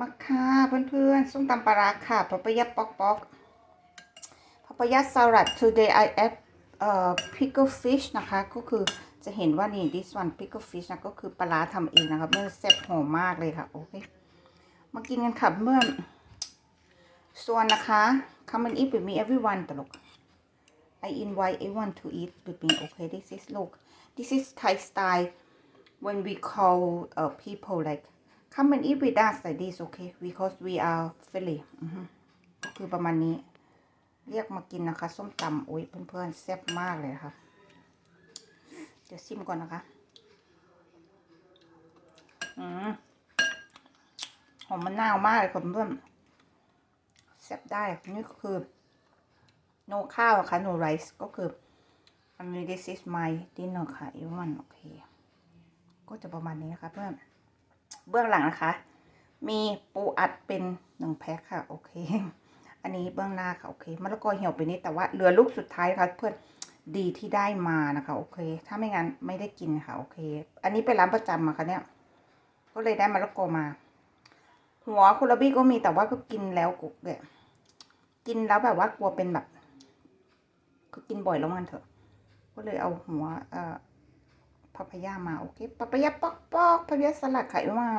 มาค่ะเพื่อนๆส้มตำปลาราค่ะปะปะยะปอกปอกปะปะยะสลัด today I add เอ่อ pickle fish นะคะ ก็คือจะเห็นว่านี่ this one pickle fish นะก็คือปลาราทำเองนะคะเมื่อแซ่บหอมมากเลยค่ะ โอเค มากินกันค่ะเมื่อนส่วนนะคะ come and eat with me everyone ตลก I invite everyone to eat with me okay this is look this is Thai style when we call uh, people like come and eat with us like this okay because we are friendly คือประมาณนี้ เรียกมากินนะคะ ส้มตำโอ้ยเพื่อนๆแซ่บมากเลยนะคะเดี๋ยวชิมก่อนนะคะ อืมหอมมะนาวมากเลยค่ะเพื่อนแซ่บได้ นี่คือ no ข้าวค่ะ no rice ก็คืออันนี้ this is my dinner ค่ะ everyone โอเค ก็จะประมาณนี้นะคะเพื่อน เบื้องหลังนะคะ มีปูอัดเป็นหนึ่งแพ็คค่ะ โอเค อันนี้เบื้องหน้าค่ะ โอเคมะละกอเหี่ยวไปนิดแต่ว่าเหลือลูกสุดท้ายนะคะเพื่อนดีที่ได้มานะคะ โอเค ถ้าไม่งั้นไม่ได้กินค่ะ โอเค อันนี้เป็นร้านประจำอะค่ะเนี่ย ก็เลยได้มะละกอมา หัวคุราบี้ก็มีแต่ว่าก็กินแล้วกุกเนี่ยกินแล้วแบบว่ากลัวเป็นแบบก็กินบ่อยแล้วมันเถอะ ก็เลยเอาหัวเอ่อ พาพายามาโอเคปาปายาปอกปอกพาพายาสลัดไข่มา